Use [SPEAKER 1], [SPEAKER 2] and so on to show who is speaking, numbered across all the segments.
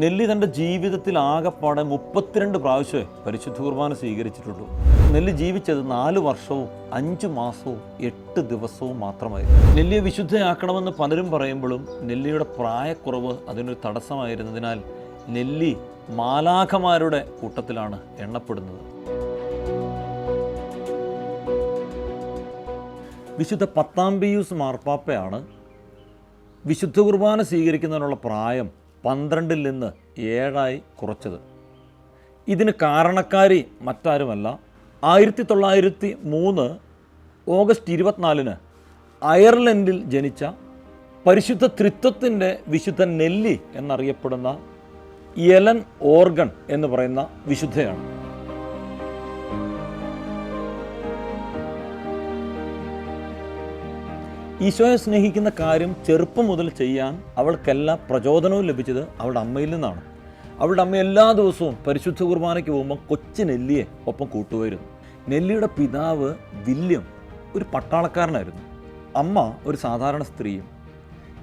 [SPEAKER 1] നെല്ലി തന്റെ ജീവിതത്തിൽ ആകെപ്പാടെ മുപ്പത്തിരണ്ട് പ്രാവശ്യമേ പരിശുദ്ധ കുർബാന സ്വീകരിച്ചിട്ടുള്ളൂ. നെല്ലി ജീവിച്ചത് നാല് വർഷവും അഞ്ച് മാസവും എട്ട് ദിവസവും മാത്രമായിരുന്നു. നെല്ലിയെ വിശുദ്ധയാക്കണമെന്ന് പലരും പറയുമ്പോഴും നെല്ലിയുടെ പ്രായക്കുറവ് അതിനൊരു തടസ്സമായിരുന്നതിനാൽ നെല്ലി മാലാഖമാരുടെ കൂട്ടത്തിലാണ് എണ്ണപ്പെടുന്നത്. വിശുദ്ധ പത്താം പിയൂസ് മാർപ്പാപ്പയാണ് വിശുദ്ധ കുർബാന സ്വീകരിക്കുന്നതിനുള്ള പ്രായം പന്ത്രണ്ടിൽ നിന്ന് ഏഴായി കുറച്ചത്. ഇതിന് കാരണക്കാരി മറ്റാരുമല്ല. ആയിരത്തി തൊള്ളായിരത്തി മൂന്ന് ഓഗസ്റ്റ് ഇരുപത്തിനാലിന് അയർലൻഡിൽ ജനിച്ച പരിശുദ്ധ ത്രിത്വത്തിന്റെ വിശുദ്ധ നെല്ലി എന്നറിയപ്പെടുന്ന എലൻ ഓർഗൺ എന്ന് പറയുന്ന വിശുദ്ധയാണ്. ഈശോയെ സ്നേഹിക്കുന്ന കാര്യം ചെറുപ്പം മുതൽ ചെയ്യാൻ അവൾക്കെല്ലാ പ്രചോദനവും ലഭിച്ചത് അവളുടെ അമ്മയിൽ നിന്നാണ്. അവളുടെ അമ്മ എല്ലാ ദിവസവും പരിശുദ്ധ കുർബാനയ്ക്ക് പോകുമ്പോൾ കൊച്ചു നെല്ലിയെ ഒപ്പം കൂട്ടുമായിരുന്നു. നെല്ലിയുടെ പിതാവ് വില്യം ഒരു പട്ടാളക്കാരനായിരുന്നു. അമ്മ ഒരു സാധാരണ സ്ത്രീയും.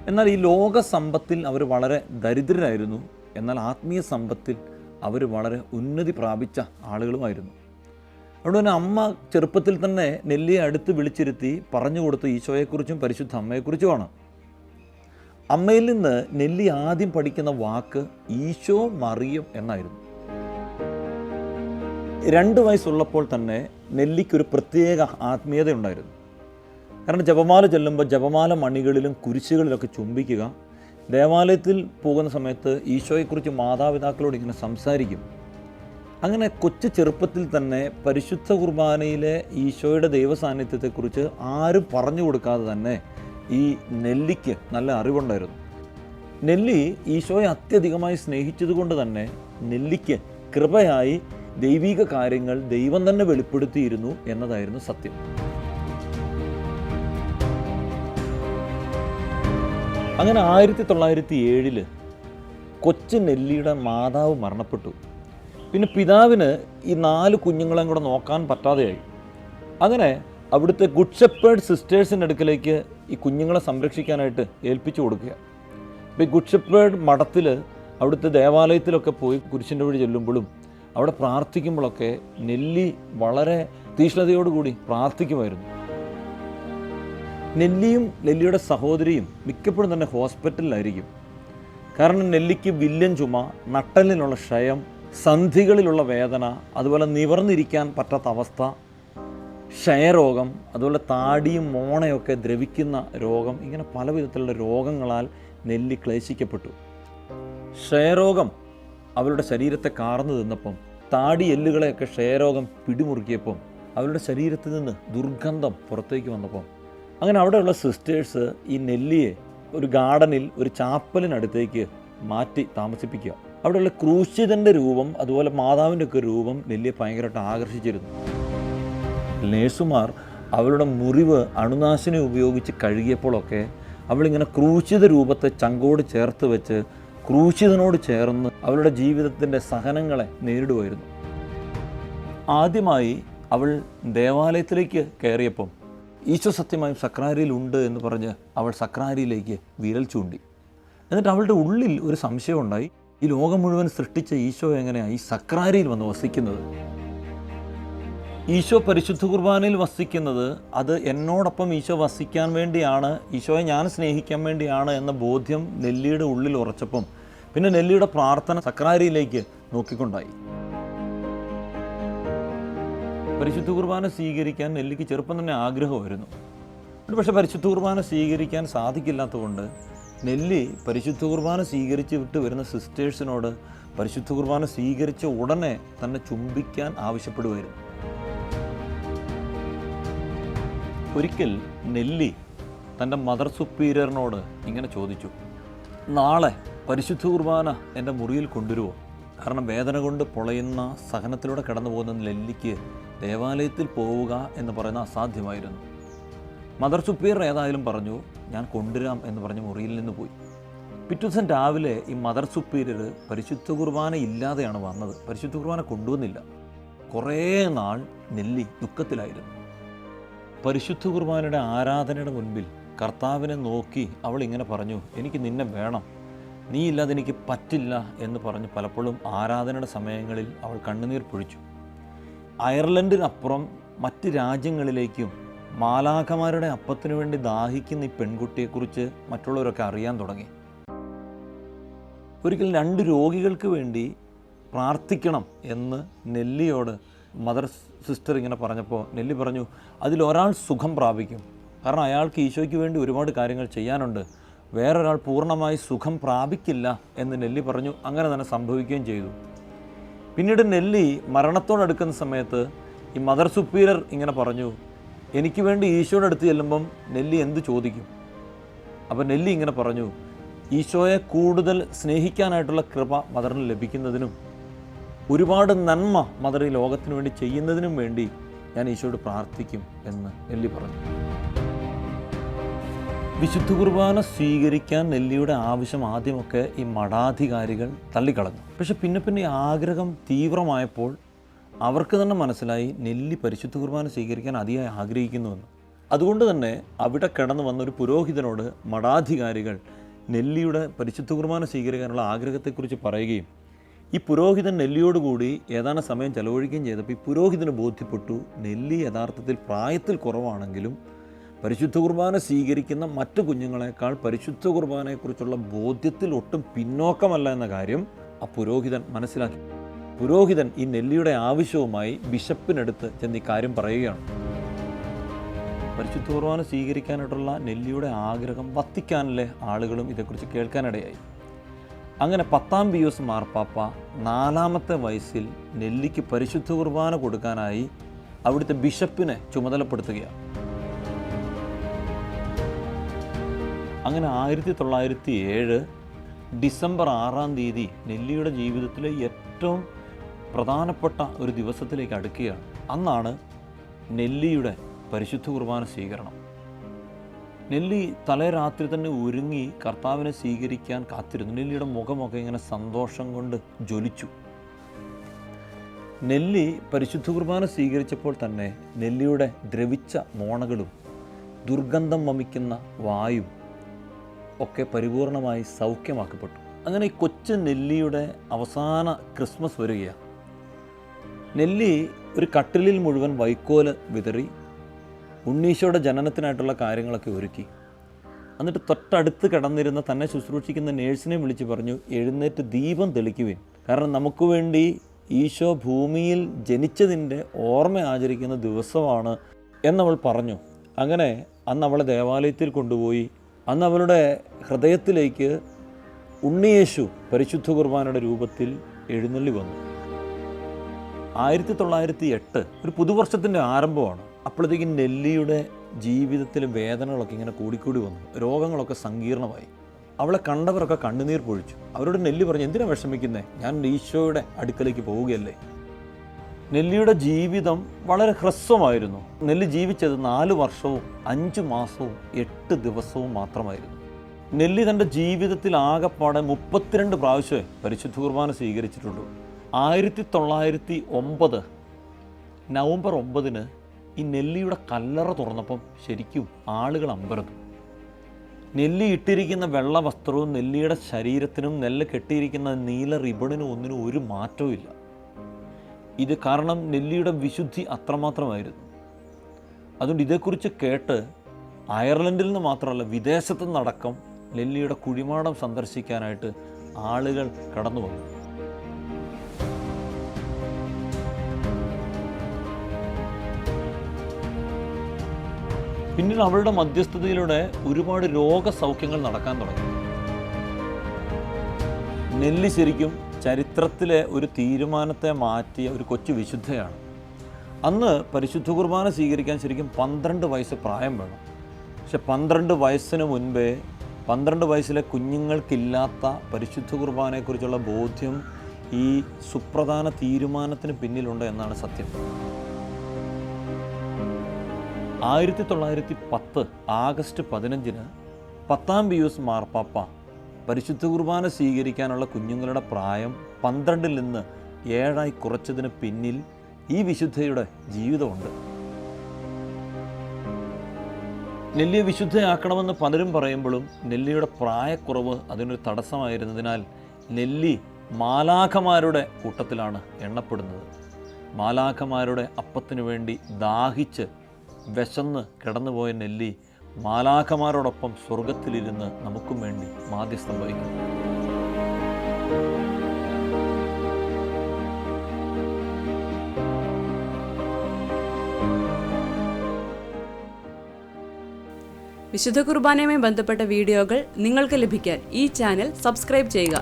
[SPEAKER 1] എന്നാൽ ഈ ലോക സമ്പത്തിൽ അവർ വളരെ ദരിദ്രരായിരുന്നു. എന്നാൽ ആത്മീയ സമ്പത്തിൽ അവർ വളരെ ഉന്നതി പ്രാപിച്ച ആളുകളുമായിരുന്നു. അതുകൊണ്ട് തന്നെ അമ്മ ചെറുപ്പത്തിൽ തന്നെ നെല്ലിയെ അടുത്ത് വിളിച്ചിരുത്തി പറഞ്ഞു കൊടുത്തു ഈശോയെക്കുറിച്ചും പരിശുദ്ധ അമ്മയെക്കുറിച്ചുമാണ്. അമ്മയിൽ നിന്ന് നെല്ലി ആദ്യം പഠിക്കുന്ന വാക്ക് ഈശോ മറിയം എന്നായിരുന്നു. രണ്ട് വയസ്സുള്ളപ്പോൾ തന്നെ നെല്ലിക്കൊരു പ്രത്യേക ആത്മീയത ഉണ്ടായിരുന്നു കാരണം ജപമാല ചെല്ലുമ്പോൾ ജപമാല മണികളിലും കുരിശുകളിലൊക്കെ ചുംബിക്കുക ദേവാലയത്തിൽ പോകുന്ന സമയത്ത് ഈശോയെക്കുറിച്ച് മാതാപിതാക്കളോട് ഇങ്ങനെ സംസാരിക്കും. അങ്ങനെ കൊച്ചു ചെറുപ്പത്തിൽ തന്നെ പരിശുദ്ധ കുർബാനയിലെ ഈശോയുടെ ദൈവസാന്നിധ്യത്തെക്കുറിച്ച് ആരും പറഞ്ഞു കൊടുക്കാതെ തന്നെ ഈ നെല്ലിക്ക് നല്ല അറിവുണ്ടായിരുന്നു. നെല്ലി ഈശോയെ അത്യധികമായി സ്നേഹിച്ചതുകൊണ്ട് തന്നെ നെല്ലിക്ക് കൃപയായി ദൈവിക കാര്യങ്ങൾ ദൈവം തന്നെ വെളിപ്പെടുത്തിയിരുന്നു എന്നതായിരുന്നു സത്യം. അങ്ങനെ ആയിരത്തി തൊള്ളായിരത്തി ഏഴിൽ കൊച്ചു നെല്ലിയുടെ മാതാവ് മരണപ്പെട്ടു. പിന്നെ പിതാവിന് ഈ നാല് കുഞ്ഞുങ്ങളെയും കൂടെ നോക്കാൻ പറ്റാതെയായി. അങ്ങനെ അവിടുത്തെ ഗുഡ് ഷെപ്പേർഡ് സിസ്റ്റേഴ്സിന്റെ അടുക്കലേക്ക് ഈ കുഞ്ഞുങ്ങളെ സംരക്ഷിക്കാനായിട്ട് ഏൽപ്പിച്ചു കൊടുക്കുക. അപ്പോൾ ഈ ഗുഡ് ഷെപ്പേർഡ് മഠത്തിൽ അവിടുത്തെ ദേവാലയത്തിലൊക്കെ പോയി കുരിശിന്റെ വഴി ചെല്ലുമ്പോഴും അവിടെ പ്രാർത്ഥിക്കുമ്പോഴൊക്കെ നെല്ലി വളരെ തീഷ്ണതയോടുകൂടി പ്രാർത്ഥിക്കുമായിരുന്നു. നെല്ലിയും നെല്ലിയുടെ സഹോദരിയും മിക്കപ്പോഴും തന്നെ ഹോസ്പിറ്റലിലായിരിക്കും. കാരണം നെല്ലിക്ക് വില്ലൻ ചുമ നട്ടലിനുള്ള ക്ഷയം സന്ധികളിലുള്ള വേദന അതുപോലെ നിവർന്നിരിക്കാൻ പറ്റാത്ത അവസ്ഥ ക്ഷയരോഗം അതുപോലെ താടിയും മോണയൊക്കെ ദ്രവിക്കുന്ന രോഗം ഇങ്ങനെ പല വിധത്തിലുള്ള രോഗങ്ങളാൽ നെല്ലി ക്ലേശിക്കപ്പെട്ടു. ക്ഷയരോഗം അവരുടെ ശരീരത്തെ കാർന്നു തിന്നപ്പം താടി എല്ലുകളെയൊക്കെ ക്ഷയരോഗം പിടിമുറുക്കിയപ്പം അവരുടെ ശരീരത്തിൽ നിന്ന് ദുർഗന്ധം പുറത്തേക്ക് വന്നപ്പം അങ്ങനെ അവിടെയുള്ള സിസ്റ്റേഴ്സ് ഈ നെല്ലിയെ ഒരു ഗാർഡനിൽ ഒരു ചാപ്പലിനടുത്തേക്ക് മാറ്റി താമസിപ്പിക്കുക. അവിടെയുള്ള ക്രൂശിതന്റെ രൂപം അതുപോലെ മാതാവിന്റെ ഒക്കെ രൂപം നെല്ലിയെ ഭയങ്കരമായിട്ട് ആകർഷിച്ചിരുന്നു. നേഴ്സുമാർ അവളുടെ മുറിവ് അണുനാശിനി ഉപയോഗിച്ച് കഴുകിയപ്പോഴൊക്കെ അവളിങ്ങനെ ക്രൂശിത രൂപത്തെ ചങ്കോട് ചേർത്ത് വെച്ച് ക്രൂശിതനോട് ചേർന്ന് അവളുടെ ജീവിതത്തിന്റെ സഹനങ്ങളെ നേരിടുമായിരുന്നു. ആദ്യമായി അവൾ ദേവാലയത്തിലേക്ക് കയറിയപ്പം ഈശോ സത്യമായും സക്രാരിയിൽ ഉണ്ട് എന്ന് പറഞ്ഞ് അവൾ സക്രാരിയിലേക്ക് വിരൽ ചൂണ്ടി. എന്നിട്ട് അവളുടെ ഉള്ളിൽ ഒരു സംശയമുണ്ടായി. ഈ ലോകം മുഴുവൻ സൃഷ്ടിച്ച ഈശോ എങ്ങനെയാണ് ഈ സക്രാരിയിൽ വന്ന് വസിക്കുന്നത്. ഈശോ പരിശുദ്ധ കുർബാനയിൽ വസിക്കുന്നത് അത് എന്നോടൊപ്പം ഈശോ വസിക്കാൻ വേണ്ടിയാണ് ഈശോയെ ഞാൻ സ്നേഹിക്കാൻ വേണ്ടിയാണ് എന്ന ബോധ്യം നെല്ലിയുടെ ഉള്ളിൽ ഉറച്ചപ്പം പിന്നെ നെല്ലിയുടെ പ്രാർത്ഥന സക്രാരിയിലേക്ക് നോക്കിക്കൊണ്ടായി. പരിശുദ്ധ കുർബാന സ്വീകരിക്കാൻ നെല്ലിക്ക് ചെറുപ്പം തന്നെ ആഗ്രഹമായിരുന്നു. പക്ഷേ പരിശുദ്ധ കുർബാന സ്വീകരിക്കാൻ സാധിക്കില്ലാത്തതുകൊണ്ട് നെല്ലി പരിശുദ്ധ കുർബാന സ്വീകരിച്ച് വിട്ട് വരുന്ന സിസ്റ്റേഴ്സിനോട് പരിശുദ്ധ കുർബാന സ്വീകരിച്ച ഉടനെ തന്നെ ചുംബിക്കാൻ ആവശ്യപ്പെടുമായിരുന്നു ഒരിക്കൽ നെല്ലി തന്റെ മദർ സുപ്പീരിയറിനോട് ഇങ്ങനെ ചോദിച്ചു നാളെ പരിശുദ്ധ കുർബാന എന്റെ മുറിയിൽ കൊണ്ടുവരുമോ കാരണം വേദന കൊണ്ട് പൊളയുന്ന സഹനത്തിലൂടെ കടന്നു പോകുന്ന നെല്ലിക്ക് ദേവാലയത്തിൽ പോവുക എന്ന് പറയുന്ന അസാധ്യമായിരുന്നു. മദർ സുപ്പീർ ഏതായാലും പറഞ്ഞു ഞാൻ കൊണ്ടുവരാം എന്ന് പറഞ്ഞ് മുറിയിൽ നിന്ന് പോയി. പിറ്റേ ദിവസം രാവിലെ ഈ മദർ സുപ്പീരിയർ പരിശുദ്ധ കുർബാന ഇല്ലാതെയാണ് വന്നത്. പരിശുദ്ധ കുർബാന കൊണ്ടുവന്നില്ല. കുറേ നാൾ നെല്ലി ദുഃഖത്തിലായിരുന്നു. പരിശുദ്ധ കുർബാനയുടെ ആരാധനയുടെ മുൻപിൽ കർത്താവിനെ നോക്കി അവൾ ഇങ്ങനെ പറഞ്ഞു എനിക്ക് നിന്നെ വേണം. നീ ഇല്ലാതെ എനിക്ക് പറ്റില്ല എന്ന് പറഞ്ഞ് പലപ്പോഴും ആരാധനയുടെ സമയങ്ങളിൽ അവൾ കണ്ണുനീർ പൊഴിച്ചു. അയർലൻഡിനപ്പുറം മറ്റ് രാജ്യങ്ങളിലേക്കും മാലാഖമാരുടെ അപ്പത്തിനു വേണ്ടി ദാഹിക്കുന്ന ഈ പെൺകുട്ടിയെക്കുറിച്ച് മറ്റുള്ളവരൊക്കെ അറിയാൻ തുടങ്ങി. ഒരിക്കൽ രണ്ട് രോഗികൾക്ക് വേണ്ടി പ്രാർത്ഥിക്കണം എന്ന് നെല്ലിയോട് മദർ സിസ്റ്റർ ഇങ്ങനെ പറഞ്ഞപ്പോൾ നെല്ലി പറഞ്ഞു അതിലൊരാൾ സുഖം പ്രാപിക്കും. കാരണം അയാൾക്ക് ഈശോയ്ക്ക് വേണ്ടി ഒരുപാട് കാര്യങ്ങൾ ചെയ്യാനുണ്ട്. വേറൊരാൾ പൂർണമായി സുഖം പ്രാപിക്കില്ല എന്ന് നെല്ലി പറഞ്ഞു. അങ്ങനെ തന്നെ സംഭവിക്കുകയും ചെയ്തു. പിന്നീട് നെല്ലി മരണത്തോടടുക്കുന്ന സമയത്ത് ഈ മദർ സുപ്പീരിയർ ഇങ്ങനെ പറഞ്ഞു എനിക്ക് വേണ്ടി ഈശോയുടെ അടുത്ത് ചെല്ലുമ്പം നെല്ലി എന്ത് ചോദിക്കും? അപ്പം നെല്ലി ഇങ്ങനെ പറഞ്ഞു ഈശോയെ കൂടുതൽ സ്നേഹിക്കാനായിട്ടുള്ള കൃപ മദറിന് ലഭിക്കുന്നതിനും ഒരുപാട് നന്മ മദർ ഈ ലോകത്തിന് വേണ്ടി ചെയ്യുന്നതിനും വേണ്ടി ഞാൻ ഈശോയോട് പ്രാർത്ഥിക്കും എന്ന് നെല്ലി പറഞ്ഞു. വിശുദ്ധ കുർബാന സ്വീകരിക്കാൻ നെല്ലിയുടെ ആവശ്യം ആദ്യമൊക്കെ ഈ മഠാധികാരികൾ തള്ളിക്കളഞ്ഞു. പക്ഷെ പിന്നെ പിന്നെ ആഗ്രഹം തീവ്രമായപ്പോൾ അവർക്ക് തന്നെ മനസ്സിലായി നെല്ലി പരിശുദ്ധ കുർബാന സ്വീകരിക്കാൻ അതിയായി ആഗ്രഹിക്കുന്നുവെന്ന്. അതുകൊണ്ട് തന്നെ അവിടെ കിടന്നു വന്ന ഒരു പുരോഹിതനോട് മഠാധികാരികൾ നെല്ലിയുടെ പരിശുദ്ധ കുർബാന സ്വീകരിക്കാനുള്ള ആഗ്രഹത്തെക്കുറിച്ച് പറയുകയും ഈ പുരോഹിതൻ നെല്ലിയോടുകൂടി ഏതാനും സമയം ചെലവഴിക്കുകയും ചെയ്തപ്പോൾ ഈ പുരോഹിതന് ബോധ്യപ്പെട്ടു നെല്ലി യഥാർത്ഥത്തിൽ പ്രായത്തിൽ കുറവാണെങ്കിലും പരിശുദ്ധ കുർബാന സ്വീകരിക്കുന്ന മറ്റു കുഞ്ഞുങ്ങളെക്കാൾ പരിശുദ്ധ കുർബാനയെക്കുറിച്ചുള്ള ബോധ്യത്തിൽ ഒട്ടും പിന്നോക്കമല്ല എന്ന കാര്യം ആ പുരോഹിതൻ മനസ്സിലാക്കി. പുരോഹിതൻ ഈ നെല്ലിയുടെ ആവശ്യവുമായി ബിഷപ്പിനടുത്ത് ചെന്ന് ഈ കാര്യം പറയുകയാണ്. പരിശുദ്ധ കുർബാന സ്വീകരിക്കാനായിട്ടുള്ള നെല്ലിയുടെ ആഗ്രഹം വത്തിക്കാനിലെ ആളുകളും ഇതേക്കുറിച്ച് കേൾക്കാനിടയായി. അങ്ങനെ പത്താം പിയൂസ് മാർപ്പാപ്പ നാലാമത്തെ വയസ്സിൽ നെല്ലിക്ക് പരിശുദ്ധ കുർബാന കൊടുക്കാനായി അവിടുത്തെ ബിഷപ്പിനെ ചുമതലപ്പെടുത്തുകയാണ്. അങ്ങനെ ആയിരത്തി തൊള്ളായിരത്തി ഏഴ് ഡിസംബർ ആറാം തീയതി നെല്ലിയുടെ ജീവിതത്തിലെ ഏറ്റവും പ്രധാനപ്പെട്ട ഒരു ദിവസത്തിലേക്ക് അടുക്കുകയാണ്. അന്നാണ് നെല്ലിയുടെ പരിശുദ്ധ കുർബാന സ്വീകരണം. നെല്ലി തലേ രാത്രി തന്നെ ഒരുങ്ങി കർത്താവിനെ സ്വീകരിക്കാൻ കാത്തിരുന്നു. നെല്ലിയുടെ മുഖമൊക്കെ ഇങ്ങനെ സന്തോഷം കൊണ്ട് ജ്വലിച്ചു. നെല്ലി പരിശുദ്ധ കുർബാന സ്വീകരിച്ചപ്പോൾ തന്നെ നെല്ലിയുടെ ദ്രവിച്ച മോണകളും ദുർഗന്ധം വമിക്കുന്ന വായും ഒക്കെ പരിപൂർണമായി സൗഖ്യമാക്കപ്പെട്ടു. അങ്ങനെ ഈ കൊച്ചു നെല്ലിയുടെ അവസാന ക്രിസ്മസ് വരികയാണ്. നെല്ലി ഒരു കട്ടിലിൽ മുഴുവൻ വൈക്കോൽ വിതറി ഉണ്ണീശോയുടെ ജനനത്തിനായിട്ടുള്ള കാര്യങ്ങളൊക്കെ ഒരുക്കി. എന്നിട്ട് തൊട്ടടുത്ത് കിടന്നിരുന്ന തന്നെ ശുശ്രൂഷിക്കുന്ന നേഴ്സിനെ വിളിച്ച് പറഞ്ഞു എഴുന്നേറ്റ് ദീപം തെളിക്കുവിൻ. കാരണം നമുക്ക് വേണ്ടി ഈശോ ഭൂമിയിൽ ജനിച്ചതിന്റെ ഓർമ്മ ആചരിക്കുന്ന ദിവസമാണ് എന്നവൾ പറഞ്ഞു. അങ്ങനെ അന്ന് അവളെ ദേവാലയത്തിൽ കൊണ്ടുപോയി. അന്ന് അവളുടെ ഹൃദയത്തിലേക്ക് ഉണ്ണിയേശു പരിശുദ്ധ കുർബാനയുടെ രൂപത്തിൽ എഴുന്നള്ളി വന്നു. ആയിരത്തി തൊള്ളായിരത്തി എട്ട് ഒരു പുതുവർഷത്തിന്റെ ആരംഭമാണ്. അപ്പോഴത്തേക്കും നെല്ലിയുടെ ജീവിതത്തിലെ വേദനകളൊക്കെ ഇങ്ങനെ കൂടിക്കൂടി വന്നു. രോഗങ്ങളൊക്കെ സങ്കീർണമായി. അവളെ കണ്ടവരൊക്കെ കണ്ണുനീർ പൊഴിച്ചു. അവരോട് നെല്ലി പറഞ്ഞു എന്തിനാ വിഷമിക്കുന്നേ? ഞാൻ ഈശോയുടെ അടുക്കലേക്ക് പോവുകയല്ലേ? നെല്ലിയുടെ ജീവിതം വളരെ ഹ്രസ്വമായിരുന്നു. നെല്ലി ജീവിച്ചത് നാല് വർഷവും അഞ്ച് മാസവും എട്ട് ദിവസവും മാത്രമായിരുന്നു. നെല്ലി തന്റെ ജീവിതത്തിൽ ആകെപ്പാടെ മുപ്പത്തിരണ്ട് പ്രാവശ്യമേ പരിശുദ്ധ കുർബാന സ്വീകരിച്ചിട്ടുള്ളൂ. ആയിരത്തി തൊള്ളായിരത്തി ഒമ്പത് നവംബർ ഒമ്പതിന് ഈ നെല്ലിയുടെ കല്ലറ തുറന്നപ്പം ശരിക്കും ആളുകൾ അമ്പരന്നു. നെല്ലി ഇട്ടിരിക്കുന്ന വെള്ള വസ്ത്രവും നെല്ലിയുടെ ശരീരത്തിനും നെല്ല് കെട്ടിയിരിക്കുന്ന നീല റിബണിനും ഒന്നിനും ഒരു മാറ്റവും ഇല്ല. ഇത് കാരണം നെല്ലിയുടെ വിശുദ്ധി അത്രമാത്രമായിരുന്നു. അതുകൊണ്ട് ഇതേക്കുറിച്ച് കേട്ട് അയർലൻഡിൽ നിന്ന് മാത്രമല്ല വിദേശത്തു നിന്നടക്കം നെല്ലിയുടെ കുഴിമാടം സന്ദർശിക്കാനായിട്ട് ആളുകൾ കടന്നു വന്നു പിന്നീട് അവളുടെ മധ്യസ്ഥതയിലൂടെ ഒരുപാട് രോഗസൗഖ്യങ്ങൾ നടക്കാൻ തുടങ്ങി. നെല്ലി ശരിക്കും ചരിത്രത്തിലെ ഒരു തീരുമാനത്തെ മാറ്റിയ ഒരു കൊച്ചു വിശുദ്ധയാണ്. അന്ന് പരിശുദ്ധ കുർബാന സ്വീകരിക്കാൻ ശരിക്കും പന്ത്രണ്ട് വയസ്സ് പ്രായം വേണം. പക്ഷെ പന്ത്രണ്ട് വയസ്സിന് മുൻപേ പന്ത്രണ്ട് വയസ്സിലെ കുഞ്ഞുങ്ങൾക്കില്ലാത്ത പരിശുദ്ധ കുർബാനയെക്കുറിച്ചുള്ള ബോധ്യം ഈ സുപ്രധാന തീരുമാനത്തിന് പിന്നിലുണ്ട് എന്നാണ് സത്യം. ആയിരത്തി തൊള്ളായിരത്തി പത്ത് ആഗസ്റ്റ് പതിനഞ്ചിന് പത്താം പിയൂസ് മാർപ്പാപ്പ പരിശുദ്ധ കുർബാന സ്വീകരിക്കാനുള്ള കുഞ്ഞുങ്ങളുടെ പ്രായം പന്ത്രണ്ടിൽ നിന്ന് ഏഴായി കുറച്ചതിന് പിന്നിൽ ഈ വിശുദ്ധയുടെ ജീവിതമുണ്ട്. നെല്ലിയെ വിശുദ്ധയാക്കണമെന്ന് പലരും പറയുമ്പോഴും നെല്ലിയുടെ പ്രായക്കുറവ് അതിനൊരു തടസ്സമായിരുന്നതിനാൽ നെല്ലി മാലാഖമാരുടെ കൂട്ടത്തിലാണ് എണ്ണപ്പെടുന്നത്. മാലാഖമാരുടെ അപ്പത്തിനു വേണ്ടി ദാഹിച്ച് വിശന്ന് കിടന്നുപോയ നെല്ലി മാലാഖമാരോടൊപ്പം സ്വർഗത്തിലിരുന്ന് നമുക്കും വേണ്ടി മാധ്യസ്ഥം വഹിക്കും
[SPEAKER 2] വിശുദ്ധ കുർബാനയുമായി ബന്ധപ്പെട്ട വീഡിയോകൾ നിങ്ങൾക്ക് ലഭിക്കാൻ ഈ ചാനൽ സബ്സ്ക്രൈബ് ചെയ്യുക.